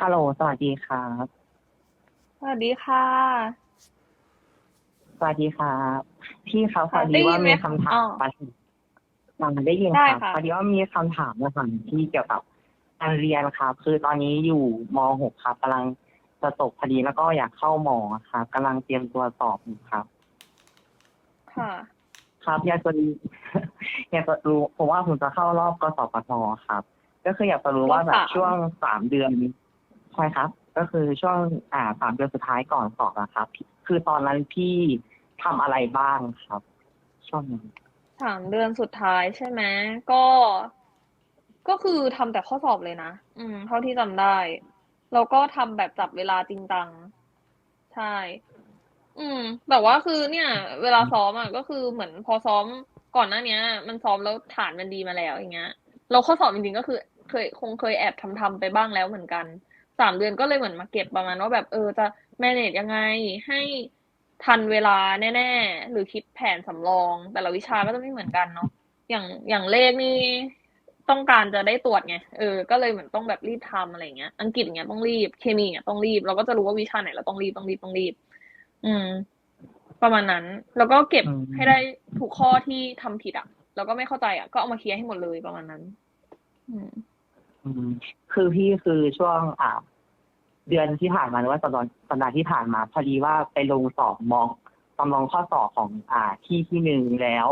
ฮัลโหล สวัสดีครับ สวัสดีค่ะ สวัสดีครับ พี่ครับพค่ะอดีได้ยิว่านไหมมีคำถามอ๋อมาถึงฟังได้ยินได้ครับค่ะพอดีว่ามีคำถามมาถามที่เกี่ยวกับการเรียนครับ คือตอนนี้อยู่ม .6 ครับกำลังจะจบพอดีแล้วก็อยากเข้าหมอครับกำลังเตรียมตัวสอบอยู่ครับ ค่ะ ครับอยากจะรู้อยากจะรู้ผมว่าผมจะเข้ารอบกสปทครับ ก็คืออยากจะรู้ว่าแบบรอบสามช่วงสามเดือน ใช่ครับ ก็คือช่วงอ่าสามเดือนสุดท้ายก่อนสอบนะครับ คือตอนนั้นพี่ทำอะไรบ้างครับ ช่วงนั้นสามเดือนสุดท้ายใช่ไหมก็ ก็คือทำแต่ข้อสอบเลยนะ อืม เท่าที่จำได้ แล้วก็ทำแบบจับเวลาจริงจัง ใช่ อืม แต่ว่าคือเนี่ย เวลาซ้อมอะก็คือเหมือนพอซ้อมก่อนหน้าเนี้ย มันซ้อมแล้วฐานมันดีมาแล้วอย่างเงี้ย เราข้อสอบจริงๆก็คือ เคยคงเคยแอบทำทำไปบ้างแล้วเหมือนกัน สามเดือนก็เลยเหมือนมาเก็บประมาณว่าแบบเออจะ manage ยังไงให้ทันเวลาแน่ๆ หรือคิดแผนสำรอง แต่ละวิชาก็จะไม่เหมือนกันเนาะอย่างอย่างเลขนี่ต้องการจะได้ตรวจไงเออก็เลยเหมือนต้องแบบรีบทำอะไรเงี้ยอังกฤษอย่างเงี้ยต้องรีบเคมีอย่างเงี้ยต้องรีบเราก็จะรู้ว่าวิชาไหนเราต้องรีบต้องรีบต้องรีบ อืม ประมาณนั้น แล้วก็เก็บอืมให้ได้ทุกข้อที่ทำผิดอะ แล้วก็ไม่เข้าใจอะ ก็เอามาเคลียร์ให้หมดเลยประมาณนั้น อืม อืมคือพี่คือช่วงอ่าเดือนที่ผ่านมาหรือว่าสัปดาห์สัปดาห์ที่ผ่านมาพอดีว่าไปลงสอบมองจำลองข้อสอบของอ่าที่ที่หนึ่งแล้ว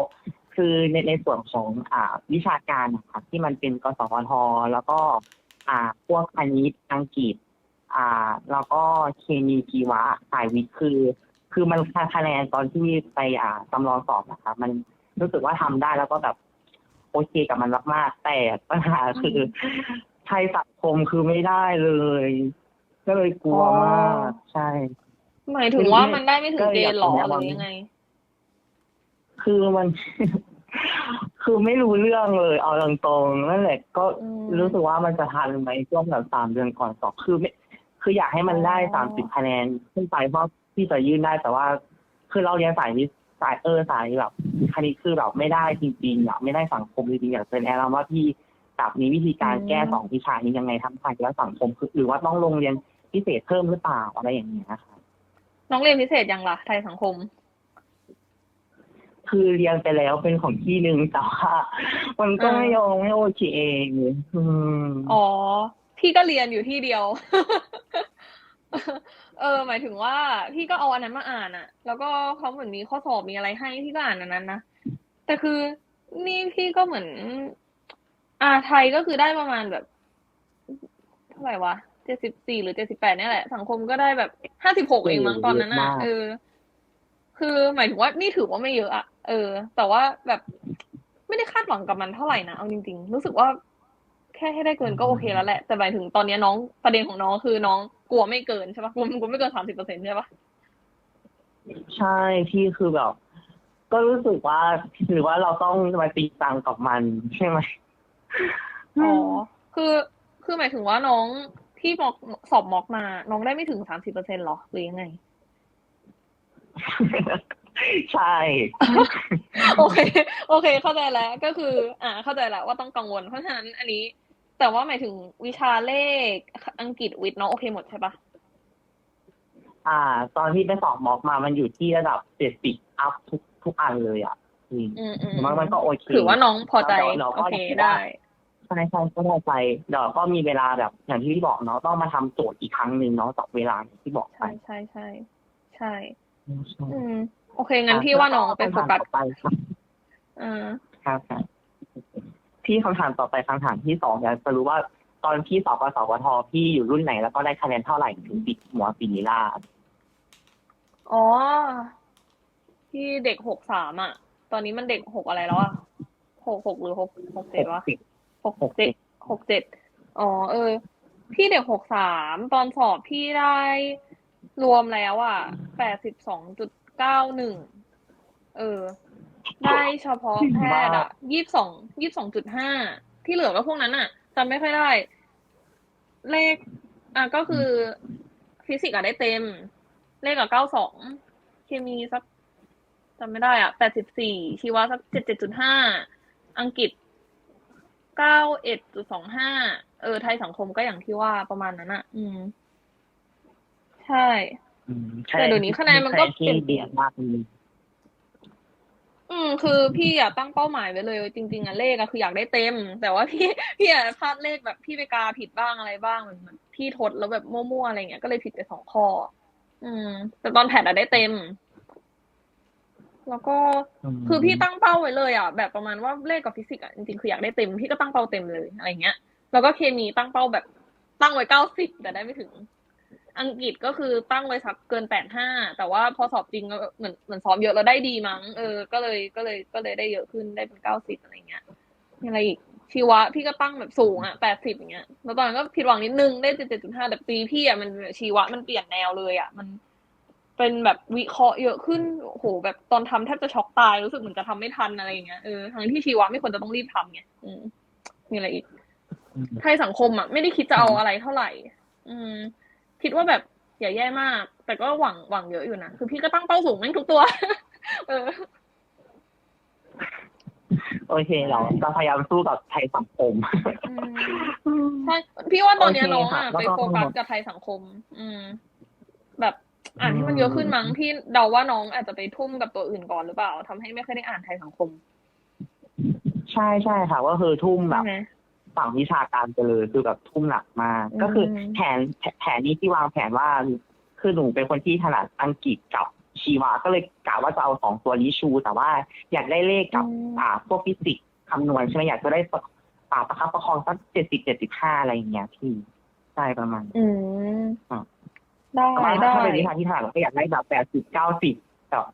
คือในในส่วนของอ่าวิชาการนะครับที่มันเป็นกสพทแล้วก็ อ่าพวกคณิตอังกฤษ อ่า แล้วก็เคมีชีวะสายวิทย์คือ คือมันคะแนนตอนที่ไปอ่าจำลองสอบนะครับมันรู้สึกว่าทำได้แล้วก็แบบ โอเคกับมันมากๆ แต่ปัญหาคือไทยสังคมคือไม่ได้เลย ก็เลยกลัวมากใช่ หมายถึงว่ามันได้ไม่ถึงเกณฑ์หรอก็อยากหจะรือแนะนำยังไง คือมัน คือไม่รู้เรื่องเลย เอาตรงๆนั่นแหละก็อืมรู้สึกว่ามันจะทันไหมช่วงแบบสามเดือนก่อนสอบคือไม่ คืออยากให้มันได้อ๋อสามสิบคะแนนขึ้นไปเพราะที่จะยื่นได้แต่ว่า คือเราเรียนสายวิทย์ สายเออสายแบบคณิตคือแบบไม่ได้จริงๆอยากไม่ได้สังคมจริงๆอยากจะแนะนำว่าพี่กับมีวิธีการแก้สองวิชานี้ยังไงทั้งไทยและสังคมคือหรือว่าต้องลงเรียนพิเศษเพิ่มหรือเปล่าอะไรอย่างเงี้ยครับน้องเรียนพิเศษยังล่ะไทยสังคม คือเรียนไปแล้วเป็นของที่หนึ่งแต่ว่ามันก็ไม่ยอมไม่โอเคเองอืมอ๋อพี่ก็เรียนอยู่ที่เดียว เออ หมายถึงว่าพี่ก็เอาอันนั้นมาอ่านอะแล้วก็เขาเหมือนมีข้อสอบมีอะไรให้พี่ก็อ่านอันนั้นนะแต่คือนี่พี่ก็เหมือน อ่าไทยก็คือได้ประมาณแบบเท่าไหร่วะเจ็ดสิบสี่หรือเจ็ดสิบแปดนี่ยแหละ สังคมก็ได้แบบห้าสิบหกเองมั้งตอนนั้นอะเออ คือหมายถึงว่านี่ถือว่าไม่เยอะอะเออ แต่ว่าแบบไม่ได้คาดหวังกับมันเท่าไหร่นะเอาจริง ๆ รู้สึกว่าแค่ให้ได้เกินก็โอเคแล้วแหละ แต่หมายถึงตอนนี้น้องประเด็นของน้องคือน้อง กลัวไม่เกินใช่ปะกลัวกลัวไม่เกินสามสิบเปอร์เซ็นต์ใช่ปะใช่พี่คือแบบ ก็รู้สึกว่าหรือว่าเราต้องมาตีตังกับมันใช่ไหมอ๋อคือคือหมายถึงว่าน้องที่มอกสอบมอกมา น้องได้ไม่ถึงสามสิบเปอร์เซ็นต์หรอหรือยังไง ใช่ โอเค โอเค เข้าใจแล้วก็คือ อ่า เข้าใจแล้วว่าต้องกังวลเพราะฉะนั้นอันนี้ แต่ว่าหมายถึงวิชาเลขอังกฤษวิทย์น้องโอเคหมดใช่ปะอ่า ตอนที่ไปสอบม็อกมามันอยู่ที่ระดับเจ็ดสิบอัพทุกทุกอันเลยอะอืมอืมอืมมันมันก็โอเคถือว่าน้องพอใจเราโอก็เคคิดว่าได้ใช่ใช่ก็พอใจเดี๋ยวก็มีเวลาแบบ อย่างที่พี่บอกเนาะต้องมาทำโจทย์อีกครั้งหนึ่งเนาะจากเวลาที่บอกไปใช่ใช่ใช่ใช่ใช่อืมโอเคงั้นพี่ว่าน้องไปโฟกัสคำถามต่อไปครับเออครับครับ พี่คำถามต่อไปคำถามที่สองอยากจะรู้ว่าตอนพี่สอบกสวทพี่อยู่รุ่นไหน แล้วก็ได้คะแนนเท่าไหร่ถึงติดหัวปีนิลาอ๋อ ที่เด็กหกสามอะ ตอนนี้มันเด็กหกอะไรแล้วอะหกหกหรือหกหกเจ็ดวะสิบหกเจ็ดหกเจ็ดอ๋อเออ พี่เด็กหกสามตอนสอบพี่ได้รวมแล้วอะแปดสิบสองจุดเก้าหนึ่งเออ ได้เฉพาะแพทย์อะยี่สิบสองยี่สิบสองจุดห้าที่เหลือก็พวกนั้นอะจำไม่ค่อยได้ เลข อะก็คือฟิสิกส์อะได้เต็ม เลขอะเก้าสองเคมีสักจำไม่ได้อะแปดสิบสี่ชีวะสักเจ็ดเจ็ดจุดห้าอังกฤษเก้าเอ็ดจุดสองห้าเออ ไทยสังคมก็อย่างที่ว่าประมาณนั้นอะ อืม ใช่อืมแต่เดี๋ยวนี้คะแนนมันก็ใช่ที่เปลี่ยนเดียนมากเลย อืมคือพี่อะตั้งเป้าหมายไว้เลย จริง ๆอะเลขอะคืออยากได้เต็ม แต่ว่าพี่พี่อะพลาดเลขแบบพี่ไปกาผิดบ้างอะไรบ้างเหมือนเหมือนพี่ทดแล้วแบบมั่วๆอะไรเงี้ยก็เลยผิดไปสองข้อ อืม แต่ตอนแพทอะได้เต็ม แล้วก็มคือพี่ตั้งเป้าไว้เลยอะแบบประมาณว่าเลขกับฟิสิกส์อะจริงๆคืออยากได้เต็มพี่ก็ตั้งเป้าเต็มเลยอะไรเงี้ย แล้วก็เคมีตั้งเป้าแบบตั้งไว้เก้าสิบแต่ได้ไม่ถึง อังกฤษก็คือตั้งไว้สักเกินแปดห้าแต่ว่าพอสอบจริงก็เหมือนเหมือนซ้อมเยอะแล้วได้ดีมั้งเออก็เลยก็เลยก็เลยได้เยอะขึ้นได้เป็นเก้าสิบอะไรเงี้ยมีอะไรอีกชีวะพี่ก็ตั้งแบบสูงอะแปดสิบอย่างเงี้ยแล้วตอนนั้นก็ผิดหวังนิดนึงได้เจ็ดเจ็ดจุดห้าแต่ปีพี่อะมันชีวะมันเปลี่ยนแนวเลยอะมันเป็นแบบวิเคราะห์เยอะขึ้นโอ้โหแบบตอนทำแทบจะช็อกตายรู้สึกเหมือนจะทำไม่ทันอะไรอย่างเงี้ยเออทั้งที่ชีวะไม่ควรจะต้องรีบทำไงอืมมีอะไรอีกอืมไทยสังคมอะไม่ได้คิดจะเอาอะไรเท่าไหร่ อืม คิดว่าแบบอย่าแย่มาก แต่ก็หวังหวังเยอะอยู่นะ คือพี่ก็ตั้งเป้าสูงแม่งทุกตัว เออ โอเคเราจะพยายามสู้กับไทยสังคมอืมใช่พี่ว่าตอนเนี้ยโอเคน้องค่ะอะแล้วไปก็โฟกัสกับไทยสังคม อืม แบบอ่านที่มันเยอะขึ้นมั้งพี่เดาว่าน้องอาจจะไปทุ่มกับตัวอื่นก่อนหรือเปล่าทำให้ไม่ค่อยได้อ่านไทยสังคม ใช่ใช่ค่ะก็คือทุ่มแบใช่บไหม ฝั่งวิชาการไปเลยคือแบบทุ่มหนักมากอืมก็คือแผนแผแผนนี้ที่วางแผนว่าคือหนูเป็นคนที่ถนัดอังกฤษกับชีวะก็เลยกะว่าจะเอาสองตัวนี้ชู แต่ว่าอยากได้เลขกับอ่าพวกฟิสิกส์คำนวณใช่ไหมอยากจะได้ประอ่าประคับประคองสักเจ็ดสิบเจ็ดสิบห้าอะไรอย่างเงี้ยพี่ใช่ประมาณอืมอะได้แต่ว่าได้ถ้าเป็นวิชาที่ถนัดเราก็อยากได้แบบแปดสิบเก้าสิบแบบ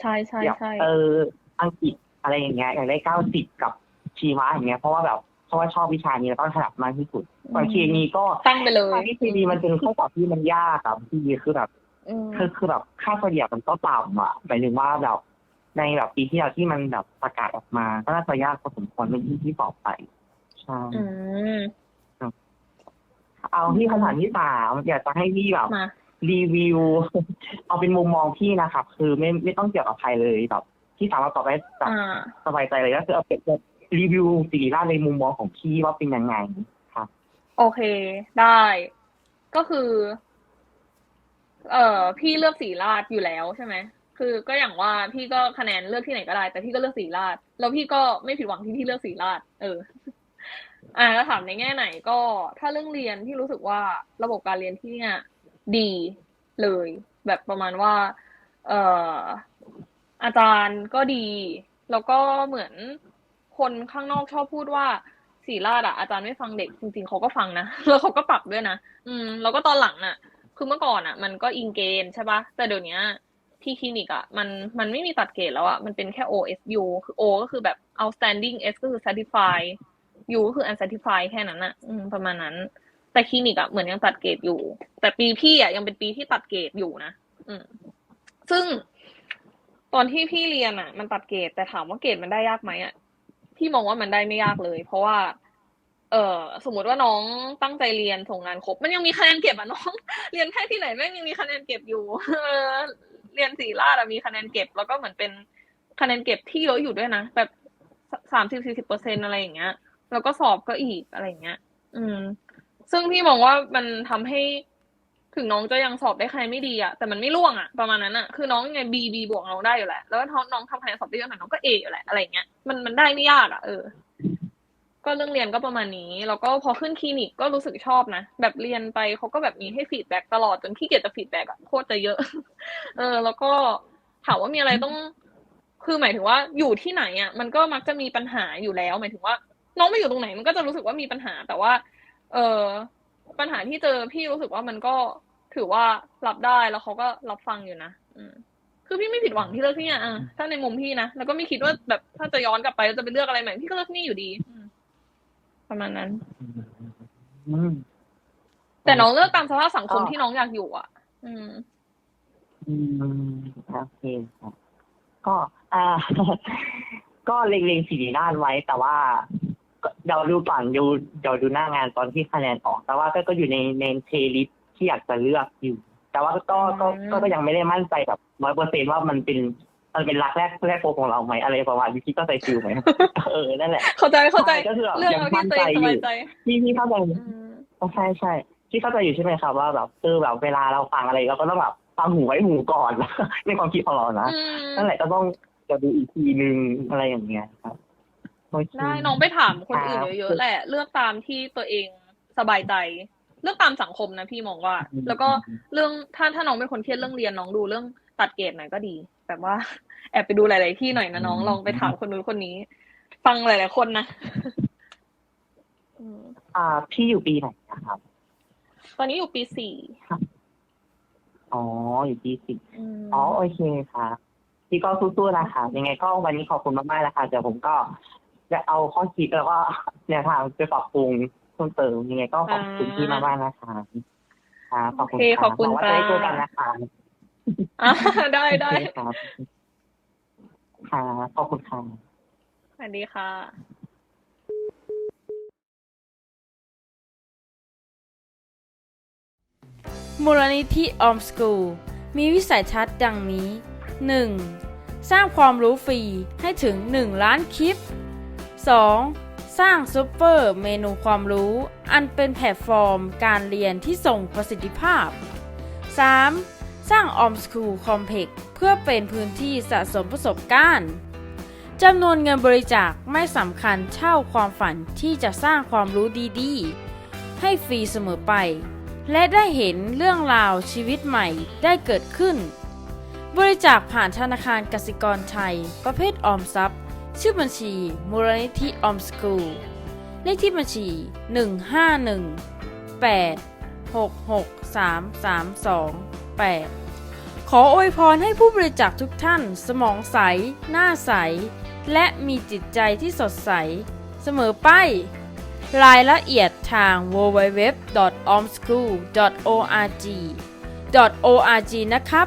ใช่ใช่อยากใช่เอออังกฤษอะไรอย่างเงี้ยอยากได้เก้าสิบกับชีวะอย่างเงี้ยเพราะว่าแบบ เพราะว่าชอบวิชานี้แล้วก็ถนัดมากที่สุดส่วนเคมีก็ตั้งไปเลยวิชาที่เคมีมันเป็นข้อสอบที่มันยากครับพี่คือแบบอืมคือคือแบบค่าเฉลี่ยมันก็ต่ำอะหมายถึงว่าแบบในแบบปีที่แล้วที่มันแบบประกาศออกมา ก็น่าจะยากพอสมควรเป็นที่ที่สอบไปใช่อืมเอาที่คำถามที่สามอยากจะให้พี่แบบมารีวิว เอาเป็นมุมมองพี่นะครับ คือไม่ไม่ต้องเกี่ยวกับใครเลยแบบที่สามารถตอบได้แบบอ่าสบายใจเลยก็คือเอาเป็น รีวิวสีราชในมุมมองของพี่ว่าเป็นยังไงครับ โอเค ได้ ก็คือ เอ่อ พี่เลือกสีราดอยู่แล้วใช่ไหมคือก็อย่างว่าพี่ก็คะแนนเลือกที่ไหนก็ได้ แต่พี่ก็เลือกสีราดแล้วพี่ก็ไม่ผิดหวังที่พี่เลือกสีราดเออ อ่าแล้วถามในแง่ไหนก็ ถ้าเรื่องเรียนพี่รู้สึกว่าระบบการเรียนที่เนี่ยดีเลย แบบประมาณว่า เอ่ออาจารย์ก็ดี แล้วก็เหมือน คนข้างนอกชอบพูดว่าสีราดอะอาจารย์ไม่ฟังเด็กจริงๆเขาก็ฟังนะแล้วเขาก็ปรับด้วยนะอืม แล้วก็ตอนหลังอะคือเมื่อก่อนอะมันก็อิงเกณฑ์ใช่ปะแต่เดี๋ยวนี้ที่คลินิกอะมันมันไม่มีตัดเกรดแล้วอะมันเป็นแค่ OSU คือ O ก็คือแบบ outstanding S ก็คือ certify U ก็คือ uncertified แค่นั้นอะอืมประมาณนั้น แต่คลินิกอะเหมือนยังตัดเกรดอยู่ แต่ปีพี่อะยังเป็นปีที่ตัดเกรดอยู่นะอืม ซึ่งตอนที่พี่เรียนอะมันตัดเกรดแต่ถามว่าเกรดมันได้ยากไหมอะ พี่มองว่ามันได้ไม่ยากเลย เพราะว่า เออสมมติว่าน้องตั้งใจเรียนส่งงานครบ มันยังมีคะแนนเก็บอะน้อง เรียนแค่ที่ไหนแม่งยังมีคะแนนเก็บอยู่เรียนสีราดมีคะแนนเก็บ แล้วก็เหมือนเป็นคะแนนเก็บที่เยอะอยู่ด้วยนะแบบสามสิบสี่สิบเปอร์เซ็นอะไรอย่างเงี้ย แล้วก็สอบก็อีกอะไรอย่างเงี้ย อืม ซึ่งพี่มองว่ามันทำให้ ถึงน้องจะยังสอบได้คะแนนไม่ดีอะแต่มันไม่ร่วงอะประมาณนั้นอะคือน้องยังไงบีบีบวกน้องได้อยู่แหละแล้วถ้าน้องทำคะแนนสอบได้เยอะหน่อยน้องก็เออยู่แหละอะไรเงี้ยมันมันได้ไม่ยากอะเออ ก็เรื่องเรียนก็ประมาณนี้แล้วก็พอขึ้นคลินิกก็รู้สึกชอบนะแบบเรียนไปเขาก็แบบมีให้ฟีดแบ็กตลอดจนขี้เกียจจะฟีดแบ็กอะโคตรจะเยอะ เออ แล้วก็ถามว่ามีอะไรต้อง คือหมายถึงว่าอยู่ที่ไหนอะมันก็มักจะมีปัญหาอยู่แล้ว หมายถึงว่า น้องไม่อยู่ตรงไหน มันก็จะรู้สึกว่ามีปัญหา แต่ว่า เออปัญหาที่เจอพี่รู้สึกว่ามันก็ ถือว่ารับได้แล้วเขาก็รับฟังอยู่นะอืมคือพี่ไม่ผิดหวังที่เลือกที่เนี่ยอะถ้าในมุมพี่นะแล้วก็ไม่คิดว่าแบบถ้าจะย้อนกลับไปแล้วจะไปเลือกอะไรใหม่พี่ก็เลือกนี่อยู่ดีอืมประมาณนั้นอืมแต่น้องเลือกตามสภาพสังคมก็ที่น้องอยากอยู่ อะ อืม อืมโอเคครับก็อ่าก็เล็งๆสีด้านไว้แต่ว่าก็เดี๋ยวดูก่อนดูเดี๋ยวดูหน้างานตอนที่คะแนนออก แต่ว่าก็ก็อยู่ในในเทลิส ที่อยากจะเลือกอยู่ แต่ว่าก็ก็ก็อืมก็ก็ยังไม่ได้มั่นใจแบบร้อยเปอร์เซ็นว่ามันเป็นเอมันเป็นรักแรกแรกพบของเราไหมอะไรประมาณนี้พี่ก็ใจฟิลไหมเออนั่นแหละเข้าใจเข้าใจใช่ก็คือแบบเรื่องยังเอาที่ตัวเองสมั่นใจอยู่บายใจพี่พี่เข้าใจอืมใช่ใช่พี่เข้าใจอยู่ใช่ไหมครับว่าแบบคือแบบเวลาเราฟังอะไรเราก็ต้องแบบฟังหูไว้หูก่อนในความคิดของเรานะอืมนั่นแหละก็ต้องจะดูอีกทีนึงอะไรอย่างเงี้ยครับโอเคได้น้องไปถามคนอื่นครับเยอะๆแหละ เลือกตามที่ตัวเองสบายใจ เลือกตามสังคมนะพี่มองว่า แล้วก็เรื่องถ้าถ้าน้องเป็นคนเครียดเรื่องเรียนน้องดูเรื่องตัดเกรดหน่อยก็ดี แบบว่าแอบไปดูหลาย ๆ ที่หน่อยนะน้องลองไปถามคนนู้นคนนี้ ฟังหลาย ๆ คนนะอืมอ่า พี่อยู่ปีไหนนะครับ ตอนนี้อยู่ปีสี่อ๋ออยู่ปีสิบอืมอ๋อโอเคครับพี่ก็สู้ๆนะคะยังไงก็วันนี้ขอบคุณมากๆนะคะเดี๋ยวผมก็จะเอาข้อคิดแล้วก็แนวทางไปปรับปรุงเพิ่มเติมยังไงก็ขอบคุณพี่มากๆนะคะครับขอบคุณโอเคขอบคุณหวังว่าจะได้จ้าเจอกันนะคะอะได้ได้โอเคครับค่ะขอบคุณค่ะสวัสดีค่ะมูลนิธิออมสกูลมีวิสัยทัศน์ดังนี้ 1. สร้างความรู้ฟรีให้ถึง 1 ล้านคลิป 2. สร้างซูเปอร์เมนูความรู้ อันเป็นแพลตฟอร์มการเรียนที่ส่งประสิทธิภาพ 3. สร้างออมสกูลคอมเพกเพื่อเป็นพื้นที่สะสมประสบการณ์จำนวนเงินบริจาคไม่สำคัญเท่าความฝันที่จะสร้างความรู้ดีๆ ให้ฟรีเสมอไป และได้เห็นเรื่องราวชีวิตใหม่ได้เกิดขึ้น บริจาคผ่านธนาคารกสิกรไทย ประเภทออมทรัพย์ ชื่อบัญชี มูลนิธิออมสกูล เลขที่บัญชี 151 8 6 6 3 3 2 8 ขออวยพรให้ผู้บริจาคทุกท่านสมองใส หน้าใส และมีจิตใจที่สดใส เสมอไปรายละเอียดทาง www.omschool.org .org นะครับ